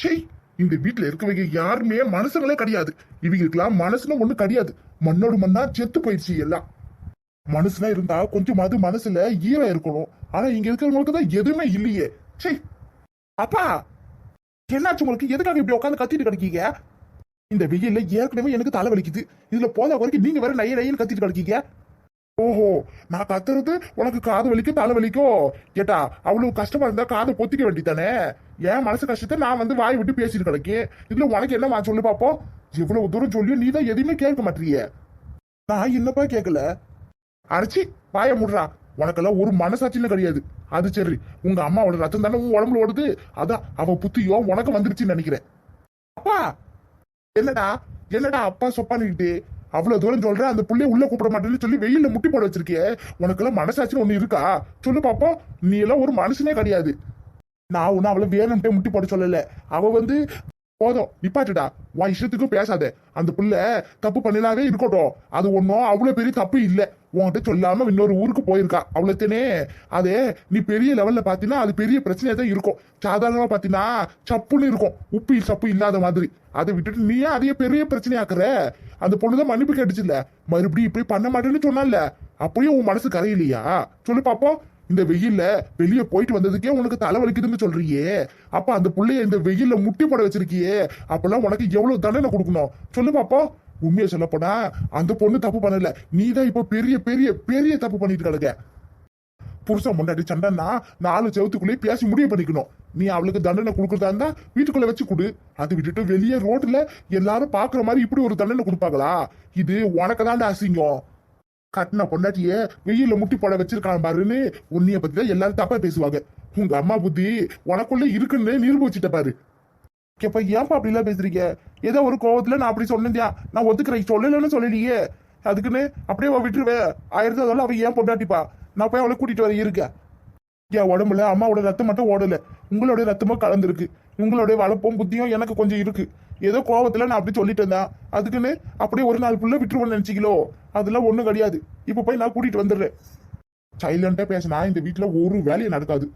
சே இந்த வீட்டுல இருக்கவங்க யாருமே மனசுங்களே கிடையாது. இவங்களுக்கெல்லாம் மனசுன்னு ஒண்ணு கிடையாது. மண்ணோடு மண்ணா செத்து போயிடுச்சு எல்லாம். மனுஷனா இருந்தா கொஞ்சமாவது மனசுல ஈரம் இருக்கணும். ஆனா இங்க இருக்கிறவங்களுக்கு தான் எதுவுமே இல்லையே. சே அப்பா என்னாச்சு உங்களுக்கு? எதுக்காக இப்படி உட்காந்து கத்திட்டு கிடைக்கீங்க? இந்த வெயில்ல ஏற்கனவே எனக்கு தலை வலிக்குது. இதுல போத வரைக்கும் நீங்க வேற நைய நையன்னு கத்திட்டு கிடைக்கீங்க. ஓஹோ நான் கத்துறது உனக்கு காது வலிக்கும் தலை வலிக்கும். கேட்டா அவ்வளவு கஷ்டமா இருந்தா காதை பொத்திக்க வேண்டியதானே என் மனசு கஷ்டத்தை நான் வந்து வாய் விட்டு பேசிட்டு கிடக்கேன் இதுல உனக்கு என்ன சொல்லு பாப்போம். இவ்வளவு தூரம் சொல்லியும் நீ தான் எதையுமே கேட்க மாட்டிய நான் என்னப்பா கேட்கல அரைச்சி வாய முடுறா. உனக்கெல்லாம் ஒரு மனசாட்சின்னு கிடையாது. அது சரி உங்க அம்மாவோட ரத்தம் தானே உன் உடம்புல ஓடுது. அதான் அவ புத்தியோ உனக்கு வந்துருச்சுன்னு நினைக்கிறேன். அப்பா! என்னடா என்னடா அப்பா சொப்பானிக்கிட்டு? அவ்வளவு தூரம் சொல்ற அந்த புள்ளைய உள்ள கூப்பிட மாட்டேன்னு சொல்லி வெயில முட்டி போட வச்சுருக்கேன் உனக்கு எல்லாம் மனசாட்சின்னு ஒண்ணு இருக்கா? சொல்லு பாப்போம் நீ எல்லாம் ஒரு மனுஷனே கிடையாது. நான் ஒன்னும் அவளை வேணும்ட்டே முட்டி போட சொல்லல. அவ வந்து போதும் நிப்பாட்டுடா. உன் இஷ்டத்துக்கும் பேசாத. அந்த புள்ள தப்பு பண்ணினாவே இருக்கட்டும். அது ஒன்றும் அவ்வளோ பெரிய தப்பு இல்லை. உன்கிட்ட சொல்லாம இன்னொரு ஊருக்கு போயிருக்கா. அவ்வளோத்தனே அது நீ பெரிய லெவல்ல பார்த்தீங்கன்னா அது பெரிய பிரச்சனையா தான் இருக்கும். சாதாரணமா பார்த்தீங்கன்னா சப்புன்னு இருக்கும். உப்பு சப்பு இல்லாத மாதிரி. அதை விட்டுட்டு நீயே அதையே பெரிய பிரச்சனையாக்குற. அந்த பொண்ணு தான் மன்னிப்பு கேட்டுச்சுல்ல. மறுபடியும் இப்படி பண்ண மாட்டேன்னு சொன்னால அப்படியே உன் மனசு கரையிலையா? சொல்லு பாப்போம். இந்த வெயில்ல வெளியே போயிட்டு வந்ததுக்கே உனக்கு தலை வலிக்குதுன்னு சொல்றியே. அப்ப அந்த பிள்ளைய இந்த வெயில்ல முட்டி போட வச்சிருக்கியே. அப்பெல்லாம் உனக்கு எவ்வளவு தண்டனை கொடுக்கணும்? சொல்லு பாப்போம் உண்மையை சொல்ல போனா அந்த பொண்ணு தப்பு பண்ணல. நீ தான் இப்போ பெரிய பெரிய பெரிய தப்பு பண்ணிட்டு கிடக்க. புருஷன் முன்னாடி சண்டைன்னா நாலு செவத்துக்குள்ளேயே பேசி முடிவு பண்ணிக்கணும். நீ அவளுக்கு தண்டனை கொடுக்கறதா இருந்தா வீட்டுக்குள்ள வச்சு கொடு. அது விட்டுட்டு வெளியே ரோட்ல எல்லாரும் பாக்குற மாதிரி இப்படி ஒரு தண்டனை கொடுப்பாங்களா? இது உனக்கு தான் அசிங்கம். கட்டின பொண்டாட்டிய வெயில முட்டி போட வச்சிருக்கான் பாருன்னு உன்னைய பத்தி தான் எல்லாரும் தப்பா பேசுவாங்க. உங்க அம்மா புத்தி உனக்குள்ள இருக்குன்னு நிரூபிச்சிட்ட பாரு. எப்ப ஏன்பா அப்படி எல்லாம் பேசுறீங்க? ஏதோ ஒரு கோவத்துல நான் அப்படி சொன்னேன் நான் ஒத்துக்கிறேன். சொல்லலன்னு சொல்லலையே. அதுக்குன்னு அப்படியே அவ விட்டுருவேன் ஆயிரத்தி அதெல்லாம் அவ ஏன் பொண்டாட்டிப்பா? நான் போய் அவளை கூட்டிட்டு வர இருக்கேன் என் உடம்புல அம்மாவோட ரத்தம் மட்டும் ஓடல. உங்களோட ரத்தமும் கலந்துருக்கு. உங்களோட வளர்ப்பும் புத்தியும் எனக்கு கொஞ்சம் இருக்கு. ஏதோ கோவத்துல நான் அப்படி சொல்லிட்டு இருந்தேன். அதுக்குன்னு அப்படியே ஒரு நாள் புள்ள விட்டுருவோம்னு நினைச்சிக்கலோ? அதெல்லாம் ஒன்றும் கிடையாது. இப்போ போய் நான் கூட்டிட்டு வந்துடுறேன். சைலண்டா பேசினா இந்த வீட்டில் ஒரு வேலையும் நடக்காது.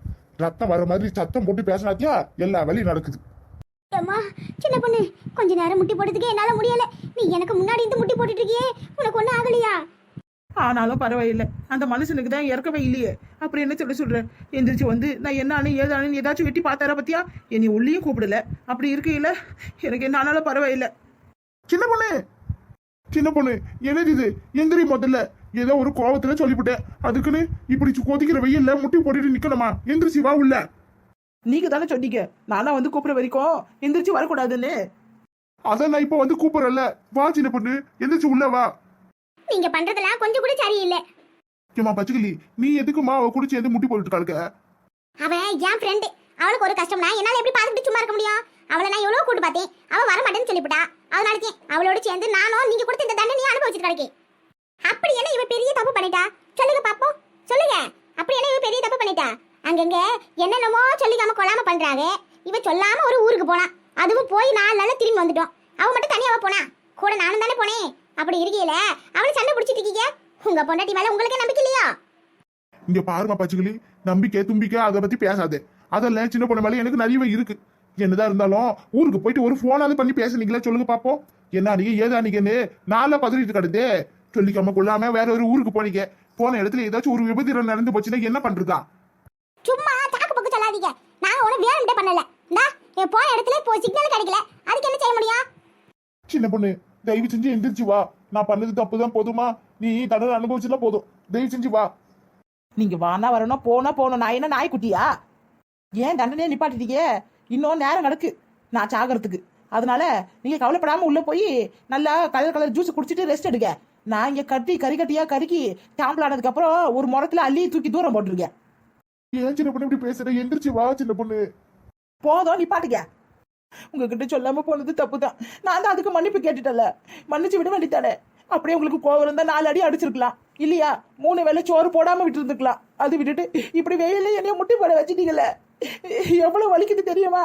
ரத்தம் வர மாதிரி சத்தம் போட்டு பேசினாத்தியா எல்லா வேலையும் நடக்குது. அம்மா சின்ன பொண்ணு கொஞ்ச நேரம் முட்டி போடுறதுக்கே என்னால முடியல. நீ எனக்கு முன்னாடி இருந்து முட்டி போட்டுட்டு இருக்கியே உனக்கு ஒன்றும் ஆகலையா? ஆனாலும் பரவாயில்லை. அந்த மனுஷனுக்கு தான் இறக்கவே இல்லையே. அப்புறம் என்ன சொல்ல சொல்ற? எந்திரிச்சு வந்து நான் என்னானு ஏதானு ஏதாச்சும் வெட்டி பார்த்தாரா பத்தியா? என்னை உள்ளேயும் கூப்பிடல. அப்படி இருக்கையில எனக்கு என்ன ஆனாலும் பரவாயில்லை. சின்ன பொண்ணு! சின்ன பொண்ணு என்னது இது? எந்திரி முதல்ல. ஏதோ ஒரு கோவத்துல சொல்லிவிட்டேன் அதுக்குன்னு இப்படி கொதிக்கிற வெயில்ல முட்டி போட்டுட்டு நிக்கணுமா? எந்திரிச்சு வா உள்ள. நீங்க தானே சொன்னீங்க. நானா வந்து கூப்பிட வரைக்கும் எந்திரிச்சு வரக்கூடாதுன்னு. அதான் நான் இப்ப வந்து கூப்பிடுறல வா சின்ன பொண்ணு எந்திரிச்சு உள்ள வா. நீங்க பண்றதெல்லாம் கொஞ்சம் கூட சரியில்லை. ஏமா பச்சைக்கிளி நீ எதுக்குமா அவ குடிச்சு எந்த முட்டி போட்டுட்டு கலக்க அவன் என் ஃப்ரெண்டு அவளுக்கு ஒரு கஷ்டம்னா என்னால எப்படி பார்த்துட்டு சும்மா இருக்க முடியும்? அவளை நான் எவ்வளவு கூட்டு பார்த்தேன். அவ வர மாட்டேன்னு சொல்லிவிட்டா அதனால அவளோட சேர்ந்து நானும் நீங்க கொடுத்த இந்த தண்டனையை அனுபவிச்சுட்டு கிடைக்கேன் அப்படி என்ன இவ பெரிய தப்பு பண்ணிட்டா? சொல்லுங்க பாப்போம். சொல்லுங்க. அப்படி என்ன இவ பெரிய தப்பு பண்ணிட்டா? அங்கங்க என்னென்னமோ சொல்லிக்காம கொள்ளாம பண்றாங்க. இவ சொல்லாம ஒரு ஊருக்கு போனா. அதுவும் போய் நாலு நாள்ல திரும்பி வந்துட்டோம். அவ மட்டும் தனியாவா போனா. கூட நானும் தானே போனேன். அப்படி இருக்கையில அவளை சண்டை பிடிச்சிட்டு இருக்கீங்க? உங்க பொண்டாட்டி மேல உங்களுக்கு நம்பிக்கை இல்லையா? இங்க பாருமா பச்சைக்கிளி நம்பிக்கை தும்பிக்கை அதை பத்தி பேசாதே. அதெல்லாம் சின்ன பொண்ணு மேல எனக்கு நிறையவே இருக்கு. என்னதான் இருந்தாலும் ஊருக்கு போயிட்டு ஒரு போனாவது பண்ணி பேசுனீங்களா சொல்லுங்க பாப்போம். என்ன நீங்க ஏதா நீங்கன்னு நாளா பதறிட்டு கிடந்தே. சொல்லிக்காம கொள்ளாம வேற ஒரு ஊருக்கு போனீங்க. போன இடத்துல ஏதாச்சும் ஒரு விபத்து நடந்து போச்சுன்னா என்ன பண்றதா? சும்மா தாக்கு பக்கு சொல்லாதீங்க. நாங்க ஒன்றும் வேணும்ட்டே பண்ணல. இந்தா போன இடத்துல இப்போ சிக்னல் கிடைக்கல. அதுக்கு என்ன செய்ய முடியும்? சின்ன பொண்ணு தயவு செஞ்சு எந்திரிச்சு வா. நான் பண்ணது தப்பு தான் போதுமா? நீ தண்டனை அனுபவிச்சுனா போதும். தயவு செஞ்சு வா. நீங்க வானா வரணும் போனா போகணும். நான் என்ன நாய்க்குட்டியா? ஏன் தண்டனையை நிப்பாட்டிட்டீங்க? இன்னும் நேரம் கிடக்கு நான் சாகிறதுக்கு. அதனால நீங்க கவலைப்படாம உள்ள போய் நல்லா கலர் கலர் ஜூஸ் குடிச்சிட்டு ரெஸ்ட் எடுங்க. நான் இங்க கட்டி கறி கட்டியா கருக்கி சாம்பிள் ஆனதுக்கு அப்புறம் ஒரு முறத்துல அள்ளி தூக்கி தூரம் போட்டிருக்கேன். ஏன் சின்ன பொண்ணு இப்படி பேசுற? எந்திரிச்சு வா சின்ன பொண்ணு. போதும் நிப்பாட்டுங்க. உங்ககிட்ட சொல்லாம போனது தப்பு தான் நான் தான் அதுக்கு மன்னிப்பு கேட்டுட்டல மன்னிச்சு விட வேண்டித்தானே அப்படியே உங்களுக்கு கோவம் இருந்தா நாலு அடி அடிச்சிருக்கலாம். இல்லையா? மூணு வேளை சோறு போடாம விட்டு இருந்துக்கலாம் அது விட்டுட்டு இப்படி வெயில என்னைய முட்டி போட வச்சிட்டீங்கல்ல. எவ்வளவு வலிக்குது தெரியுமா?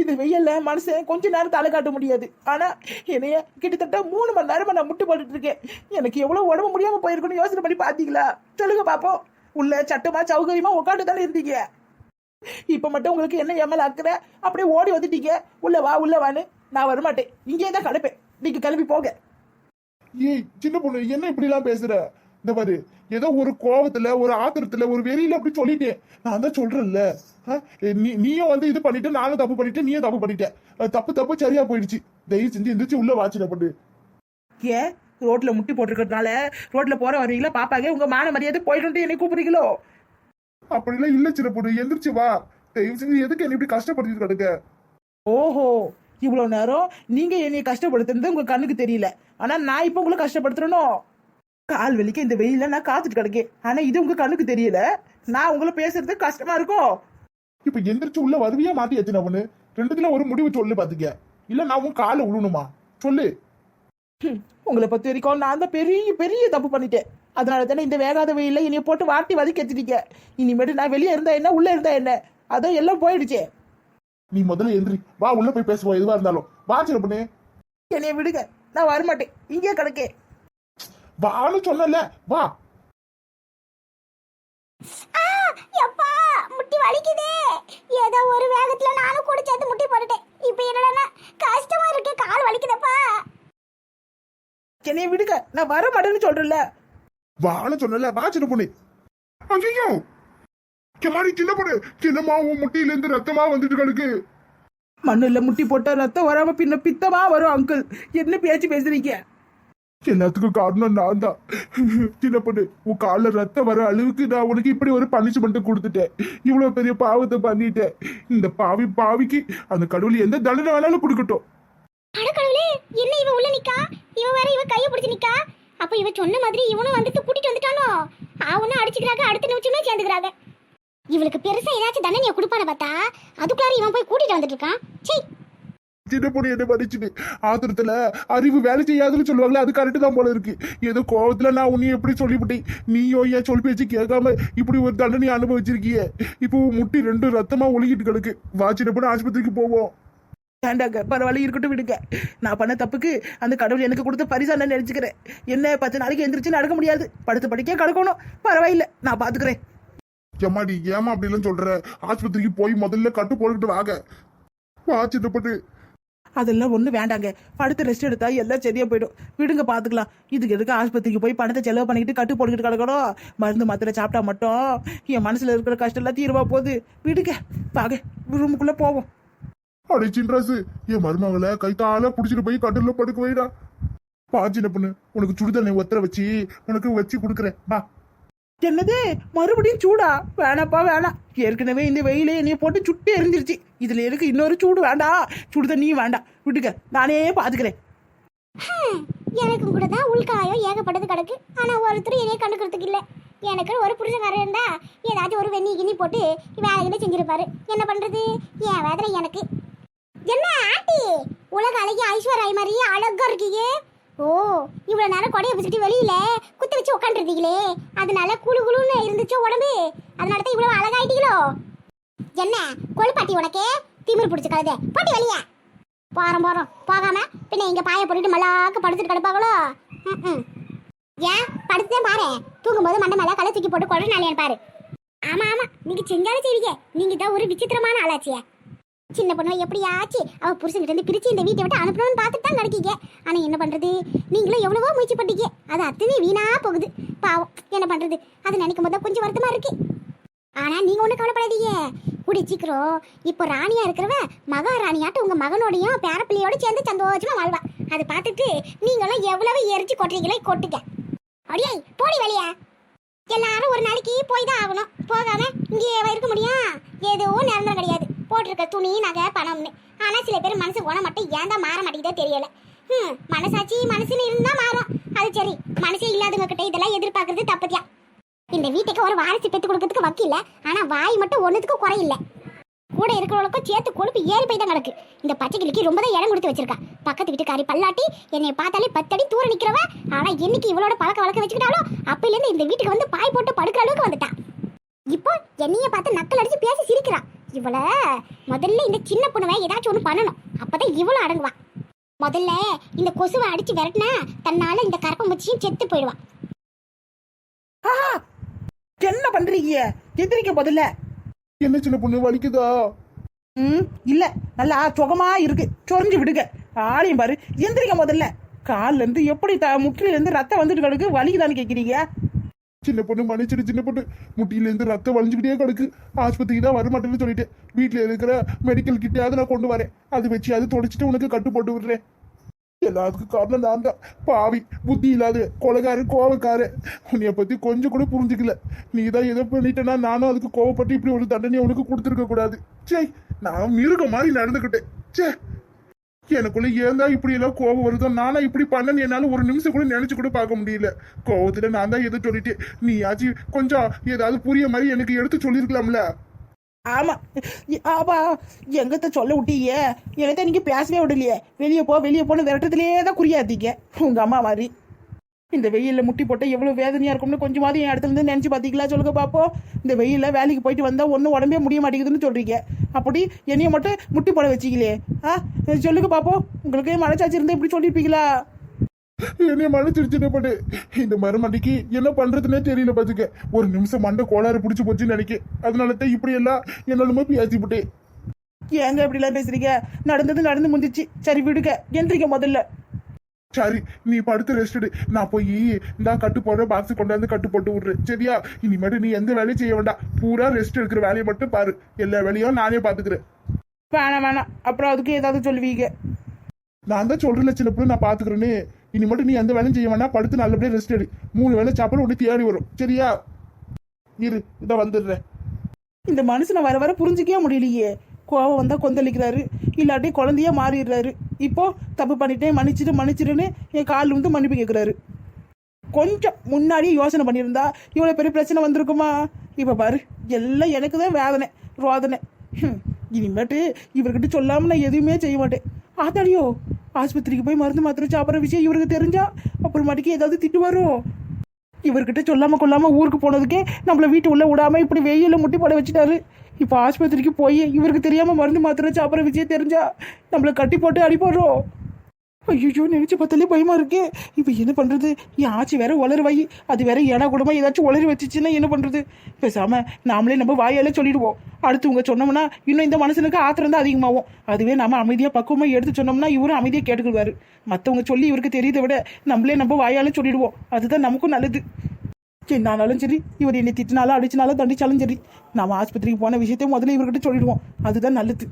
இந்த வெயில்ல மனுஷன் கொஞ்ச நேரம் தலை காட்ட முடியாது. ஆனா என்னைய கிட்டத்தட்ட மூணு மணி நேரமா நான் முட்டி போட்டுட்டு இருக்கேன். எனக்கு எவ்வளவு உடம்பு முடியாம போயிருக்குன்னு யோசனை பண்ணி பாத்தீங்களா சொல்லுங்க பாப்போம். உள்ள சட்டமா சௌகரியமா உட்காந்து தானே இருந்தீங்க. இப்ப மட்டும் உங்களுக்கு என்ன எம்எல் ஆக்குற அப்படியே ஓடி வந்துட்டீங்க. உள்ள வா உள்ள வான்னு. நான் வரமாட்டேன். இங்கே தான் கிளப்பேன் நீங்க கிளம்பி போங்க. ஏய் சின்ன பொண்ணு என்ன இப்படி எல்லாம் பேசுற? இந்த பாரு ஏதோ ஒரு கோவத்துல ஒரு ஆத்திரத்துல ஒரு வெறியில அப்படி சொல்லிட்டேன். நான் தான் சொல்றேன்ல? ஏ, நீயும் வந்து இது பண்ணிட்டு நானும் தப்பு பண்ணிட்டேன் நீயும் தப்பு பண்ணிட்ட. அஹ் தப்பு தப்பு சரியா போயிடுச்சு. தயவு செஞ்சு எந்திரிச்சு உள்ள வாச்சிட பண்ணு. ஏன்? ரோட்ல முட்டி போட்டிருக்கிறதுனால ரோட்ல போற வரீங்களா பாப்பாங்க உங்க மான மரியாதை போயிட்டு என்னை கூப்பிடுறீங்களோ? அப்படிலாம் இல்ல சின்ன பொண்ணு. எந்திரிச்சு வா. தயவு செஞ்சு எதுக்கு என்ன இப்படி கஷ்டப்படுத்திட்டு கிடக்க? ஓஹோ இவ்வளவு நேரம் நீங்க என்னை கஷ்டப்படுத்துறது உங்க கண்ணுக்கு தெரியல. ஆனா நான் இப்ப உங்களை கஷ்டப்படுத்துறணும் கால் வலிக்க இந்த வெயில நான் காத்துட்டு கிடக்கேன். ஆனா இது உங்க கண்ணுக்கு தெரியல. நான் உங்களை பேசுறது கஷ்டமா இருக்கும் இப்ப எந்திரிச்சு உள்ள வருவியா மாட்டியாச்சு நான் பொண்ணு? ரெண்டுத்துல ஒரு முடிவு சொல்லு பாத்துக்க. இல்ல நான் உன் காலை விழணுமா சொல்லு. உங்களை பொறுத்த வரைக்கும் நான் தான் பெரிய பெரிய தப்பு பண்ணிட்டேன். அதனால தானே இந்த வேகாத வெயில என்னைய போட்டு வாட்டி வதக்கி வச்சிட்டீங்க. இனிமேட்டு நான் வெளியே இருந்தா என்ன உள்ள இருந்தா என்ன? அதான் எல்லாம் போயிடுச்சே. நீ முதல்ல எந்திரி. வா உள்ள போய் பேசுவோம் எதுவா இருந்தாலும். வா சின்ன பொண்ணு என்னைய விடுங்க. நான் வரமாட்டேன். இங்கே கிடக்கேன் வான்னு சொன்னல வா. ஆ எப்பா முட்டி வலிக்குதே. ஏதோ ஒரு வேகத்துல நானும் கூட சேர்த்து முட்டி போட்டுட்டேன். இப்போ என்னடா கஷ்டமா இருக்கு கால் வலிக்குதப்பா. என்னைய விடுங்க. நான் வர மாட்டேன்னு சொல்றேன்ல. வான்னு சொன்னல வா சின்ன பொண்ணு. ஐயோ மாதிரி சின்ன பொண்ணு. சின்னமா உன் முட்டியில இருந்து ரத்தமா வந்துட்டு கிடக்கு மண்ணுல முட்டி போட்டா ரத்தம் வராம பின்ன பித்தமா வரும் அங்கிள் என்ன பேச்சு பேசுறீங்க? எல்லாத்துக்கும் காரணம் நான் தான். சின்ன பொண்ணு உன் காலில் ரத்தம் வர அளவுக்கு நான் உனக்கு இப்படி ஒரு பனிஷ்மெண்ட் கொடுத்துட்டேன். இவ்வளவு பெரிய பாவத்தை பண்ணிட்டேன். இந்த பாவி பாவிக்கு அந்த கடவுள் எந்த தண்டனை வேணாலும் கொடுக்கட்டும். என்ன இவ உள்ள நிக்கா? இவ வேற இவ கைய பிடிச்சு நிக்கா? அப்ப இவ சொன்ன மாதிரி இவனும் வந்துட்டு கூட்டிட்டு வந்துட்டானோ? அவனும் அடிச்சுக்கிறாங்க அடுத்த நிமிஷமே சேர்ந்துக்கிறாங்க இவளுக்கு பெருசா ஏதாச்சும் தண்டனையை கொடுப்பான பார்த்தா? அதுக்குள்ளார இவன் போய் கூட்டிட்டு வந்துட்டு இருக்கான். சீ சின்ன பொண்ணு என்ன படிச்சுட்டு ஆத்திரத்துல அறிவு வேலை செய்யாதுன்னு சொல்லுவாங்களே அது கரெக்டு தான் போல இருக்கு. ஏதோ கோவத்துல நான் உன்னையும் எப்படி சொல்லிவிட்டேன்? நீயோ ஏன் சொல்லி பேச்சு கேட்காம இப்படி ஒரு தண்டனை அனுபவிச்சிருக்கிய. இப்போ முட்டி ரெண்டு ரத்தமா ஒழுகிட்டு கிடக்கு. வா சின்ன பொண்ணு ஆஸ்பத்திரிக்கு போவோம். வேண்டாங்க பரவாயில்ல இருக்கட்டும் விடுங்க. நான் பண்ண தப்புக்கு அந்த கடவுள் எனக்கு கொடுத்த பரிசா நான் நினைச்சுக்கிறேன். என்ன பத்து நாளைக்கு எந்திரிச்சு நடக்க முடியாது. படுத்து படிக்க கிடக்கணும் பரவாயில்ல நான் பாத்துக்கிறேன். எம்மாடி ஏமா அப்படிலாம் சொல்ற? ஆஸ்பத்திரிக்கு போய் முதல்ல கட்டு போட்டுக்கிட்டு வாங்க. பொண்ணு அதெல்லாம் ஒன்றும் வேண்டாங்க. படுத்து ரெஸ்ட் எடுத்தா எல்லாம் சரியா போயிடும். விடுங்க பார்த்துக்கலாம் இதுக்கு எதுக்கு ஆஸ்பத்திரிக்கு போய் பணத்தை செலவு பண்ணிக்கிட்டு கட்டு போட்டுக்கிட்டு கிடக்கணும்? மருந்து மாத்திரை சாப்பிட்டா மட்டும் என் மனசுல இருக்கிற கஷ்டம் எல்லாம் தீர்வா போகுது. விடுங்க வாங்க ரூமுக்குள்ள போவோம். அடே சின்ராசு என் மருமகளை கைத்தால புடிச்சிட்டு போய் கட்டில படுக்க வைடா. சின்ன பொண்ணு உனக்கு சுடுதண்ணை ஒத்தர வச்சு உனக்கு வச்சு கொடுக்குறேன். வா. என்னது? மறுபடியும் சூடா? வேணாப்பா வேணாம். ஏற்கனவே இந்த வெயிலே என்னைய போட்டு சுட்டு எரிஞ்சிருச்சு. இதுல எனக்கு இன்னொரு சூடு வேண்டாம் சுடு தண்ணியும் வேண்டாம். விடுங்க நானே பாத்துக்கிறேன். ஹம், எனக்கும் கூட தான் உள்காயம் ஏகப்பட்டது கிடக்கு. ஆனா ஒருத்தர் என்னைய கண்டுக்கிறதுக்கு இல்ல. எனக்கு ஒரு புருஷக்காரர் இருந்தா ஏதாச்சும் ஒரு வெண்ணி கிண்ணி போட்டு வேலைகளை செஞ்சிருப்பாரு. என்ன பண்றது? என் வேதனை எனக்கு. என்ன ஆண்டி? உலக அழகி ஐஸ்வர்யா மாதிரி அழகா இருக்கீங்க ஓ இவ்வளவு நேரம் கொடையை பிடிச்சிட்டு வெளியில குத்து வச்சு உட்காந்துருந்தீங்களே அதனால குளு குளுன்னு இருந்துச்சோ உடம்பு. அதனால தான் இவ்வளவு அழகாயிட்டீங்களோ. என்ன கொழுப்பாட்டி உனக்கு? திமிர் பிடிச்சி கழுதை. போட்டி வெளியே. போறோம் போறோம். போகாம பின்ன இங்க பாய போட்டுட்டு மல்லாக்க படுத்துட்டு கிடப்பாங்களோ? ம், ம். ஏன்? படுத்துதான் பாரு. தூங்கும்போது மண்டை மேல கலை தூக்கி போட்டு கொள்ள நாளையான்னு பாரு. ஆமா ஆமா. நீங்க செஞ்சாலும் செய்வீங்க. நீங்க தான் ஒரு விசித்திரமான ஆளாச்சிய. சின்ன பொண்ணு எப்படியாச்சு அவ புருஷன்கிட்ட இருந்து பிரிச்சு இந்த வீட்டை விட்டு அனுப்பணும்னு பார்த்துட்டு தான் நடக்கீங்க. ஆனா என்ன பண்றது? நீங்களும் எவ்வளவோ முயற்சி பண்ணீங்க அது அத்தனை வீணா போகுது. பாவம். என்ன பண்றது? அது நினைக்கும் போது கொஞ்சம் வருத்தமா இருக்கு. ஆனா நீங்க ஒண்ணு கவலைப்படாதீங்க. கூடி சீக்கிரம் இப்போ ராணியா இருக்கிறவ மகாராணியாட்ட உங்க மகனோடையும் பேரப்பிள்ளையோட சேர்ந்து சந்தோஷமா வாழ்வா. அதை பார்த்துட்டு நீங்களும் எவ்வளவு எரிச்சு கொட்டுறீங்களே கொட்டுங்க. அடியே போடி வழியா. எல்லாரும் ஒரு நாளைக்கு போய் தான் ஆகணும். போகாம இங்கேயே இருக்க முடியும்? எதுவும் நிரந்தரம் கிடையாது. போட்டிருக்க துணி நகை பணம்னு. ஆனால் சில பேர் மனசு குணம் மட்டும் ஏன் தான் மாற மாட்டேங்குதோ தெரியல. ம் மனசாட்சி மனசுன்னு இருந்தால் மாறும். அது சரி மனசே இல்லாதவங்க கிட்ட இதெல்லாம் எதிர்பார்க்கறது தப்புதியா? இந்த வீட்டுக்கு ஒரு வாரிசு பெற்று கொடுக்கறதுக்கு வக்கில்ல ஆனா வாய் மட்டும் ஒண்ணுத்துக்கும் குறையில்ல. கூட இருக்கிறவங்களுக்கும் சேர்த்து கொழுப்பு ஏறி போய் தான் கிடக்கு. இந்த பச்சை கிளிக்கு ரொம்ப தான் இடம் கொடுத்து வச்சிருக்கா. பக்கத்து வீட்டுக்காரி பல்லாட்டி என்னை பார்த்தாலே பத்தடி தூர நிற்கிறவ ஆனா என்னைக்கு இவளோட பழக்க வழக்கம் வச்சுக்கிட்டாலும் அப்பையில இருந்து இந்த வீட்டுக்கு வந்து பாய் போட்டு படுக்கிற அளவுக்கு வந்துட்டா. இப்போ என்னைய பார்த்து நக்கல் அடிச்சு பேசி சிரிக்கிறான் இவள முதல்ல இந்த சின்ன பொண்ணுவை ஏதாச்சும் ஒண்ணு பண்ணணும். அப்பதான் இவளும் அடங்குவா. முதல்ல இந்த கொசுவை அடிச்சு விரட்டினா தன்னால இந்த கரப்பம் வச்சியும் செத்து போயிடுவா. ஆஹா! என்ன பண்றீங்க? எந்திரிக்க முதல்ல. என்ன சின்ன பொண்ணு வலிக்குதா? ம் இல்ல. நல்லா சுகமா இருக்கு. சொரிஞ்சு விடுங்க. ஆளையும் பாரு. எந்திரிக்க முதல்ல. கால்ல இருந்து எப்படி த முட்டில இருந்து ரத்தம் வந்துட்டு கிடக்கு? வலிக்குதான்னு கேக்குறீங்க? சின்ன பொண்ணு மன்னிச்சிடு சின்ன பொண்ணு. முட்டியிலேருந்து ரத்தம் வலிஞ்சுக்கிட்டே கிடக்கு. ஆஸ்பத்திரிக்கு தான் வரமாட்டேன்னு சொல்லிட்டேன். வீட்டில் இருக்கிற மெடிக்கல் கிட்டையாவது நான் கொண்டு வரேன். அது வச்சு அது தொலைச்சிட்டு உனக்கு கட்டு போட்டு விடுறேன். எல்லாத்துக்கும் காரணம் நான் தான். பாவி புத்தி இல்லாத கொலைகாரு கோவக்காரு உன்னைய பற்றி கொஞ்சம் கூட புரிஞ்சுக்கல. நீ தான் எதோ பண்ணிட்டேன்னா நானும் அதுக்கு கோவப்பட்டு இப்படி ஒரு தண்டனையை உனக்கு கொடுத்துருக்க கூடாது. சே நான் மிருக மாதிரி நடந்துக்கிட்டேன். சே எனக்குள்ள ஏந்தா இப்படி எல்லாம் கோவம் வருதோ? நானா இப்படி பண்ணன்னு என்னால ஒரு நிமிஷம் கூட நினைச்சு கூட பார்க்க முடியல. கோவத்துல நான் தான் எது சொல்லிட்டேன். நீயாச்சும் கொஞ்சம் ஏதாவது புரிய மாதிரி எனக்கு எடுத்து சொல்லியிருக்கலாம்ல ஆமா. ஆமா. எங்கத்த சொல்ல விட்டீங்க என்னத்த நீங்க பேசவே விடலையே. வெளியே போ வெளியே போன்னு விரட்டத்திலே தான் குறியாதீங்க. உங்க அம்மா மாதிரி. இந்த வெயில்ல முட்டி போட்டா எவ்வளவு வேதனையா இருக்கும்னு கொஞ்சமாவது என் இடத்துல இருந்து நினைச்சு பாத்தீங்களா? சொல்லுங்க பாப்போம். இந்த வெயில்ல வேலைக்கு போயிட்டு வந்தா ஒன்றும் உடம்பே முடிய மாட்டேங்குதுன்னு சொல்றீங்க. அப்படி என்னைய மட்டும் முட்டி போட வச்சிக்கலே ஆ? சொல்லுங்க பாப்போம். உங்களுக்கு மனசாட்சி இருந்தா இப்படி சொல்லிருப்பீங்களா? என்னைய மன்னிச்சிருச்சு பட்டு. இந்த மருமண்டிக்கு என்ன பண்றதுன்னே தெரியல பாத்துக்க. ஒரு நிமிஷம் மண்டை கோளாறு பிடிச்சு போச்சுன்னு நினைக்க அதனால தான் இப்படி எல்லாம் என்னாலுமே பேசி விட்டேன் ஏங்க இப்படிலாம் பேசுறீங்க? நடந்தது நடந்து முடிஞ்சிச்சு. சரி விடுங்க. எந்திரிக்க முதல்ல. சரி நீ படுத்து ரெஸ்ட் எடு. நான் போய் இந்த கட்டு போடுற பாக்ஸ் கொண்டாந்து கட்டு போட்டு விடுறேன். சரியா? இனிமேட்டு நீ எந்த வேலையும் செய்ய வேண்டாம். பூரா ரெஸ்ட் எடுக்கிற வேலையை மட்டும் பாரு. எல்லா வேலையும் நானே பாத்துக்கிறேன். வேணாம் வேணாம். அப்புறம் அதுக்கு ஏதாவது சொல்லுவீங்க. நான் தான் சொல்றேன் சின்ன பிள்ளை நான் பாத்துக்கிறேன்னு. இனிமேட்டு நீ எந்த வேலையும் செய்ய வேண்டாம். படுத்து நல்லபடியா ரெஸ்ட் எடு. மூணு வேலை சாப்பாடு ஒன்று தேடி வரும். சரியா? இரு இதை வந்துடுறேன். இந்த மனுஷனை வர வர புரிஞ்சிக்கவே முடியலையே. கோவம் வந்தா கொந்தளிக்கிறாரு. இல்லாட்டி குழந்தையா மாறிடுறாரு. இப்போது தப்பு பண்ணிட்டேன் மன்னிச்சிட்டு மன்னிச்சிடுன்னு என் கால் வந்து மன்னிப்பு கேட்குறாரு கொஞ்சம் முன்னாடியே யோசனை பண்ணியிருந்தா இவ்வளோ பெரிய பிரச்சனை வந்திருக்குமா? இப்போ பாரு எல்லாம் எனக்கு தான் வேதனை ரோதனை. இனிமேட்டு இவர்கிட்ட சொல்லாமல் நான் எதுவுமே செய்ய மாட்டேன். ஆத்தாடியோ ஆஸ்பத்திரிக்கு போய் மருந்து மாத்திரை சாப்பிட்ற விஷயம் இவருக்கு தெரிஞ்சா அப்புறமாட்டிக்கு ஏதாவது திட்டு வரும்? இவர்கிட்ட சொல்லாமல் கொள்ளாமல் ஊருக்கு போனதுக்கே நம்மள வீட்டு உள்ளே விடாம இப்படி வெயிலில் முட்டி போட வச்சுட்டாரு. இப்போ ஆஸ்பத்திரிக்கு போய் இவருக்கு தெரியாமல் மருந்து மாத்திரை சாப்பிட்ற விஜய் தெரிஞ்சா நம்மள கட்டி போட்டு அடிப்படுறோம் ஐயோ நினச்சி பார்த்தாலே பயமாக இருக்கு. இப்போ என்ன பண்ணுறது என் ஆச்சி வேற உளறு வை அது வேற ஏனா கூடமா ஏதாச்சும் உளறி வச்சிச்சுன்னா என்ன பண்ணுறது பேசாமல் நாமளே நம்ம வாயாலே சொல்லிடுவோம். அடுத்தவங்க சொன்னோம்னா இன்னும் இந்த மனுஷனுக்கு ஆத்திரம் தான் அதிகமாகும். அதுவே நம்ம அமைதியாக பக்குவமாக எடுத்து சொன்னோம்னா இவரும் அமைதியாக கேட்டுக்கிடுவார். மற்றவங்க சொல்லி இவருக்கு தெரியுதை விட நம்மளே நம்ம வாயாலே சொல்லிடுவோம். அதுதான் நமக்கும் நல்லது. என்னாலும் சரி இவர் என்னை திட்டினாலும் அடிச்சினாலும் தண்டிச்சாலும் சரி. நாம் ஆஸ்பத்திரிக்கு போன விஷயத்தையும் முதல்ல இவர்கிட்ட சொல்லிடுவோம். அதுதான் நல்லது.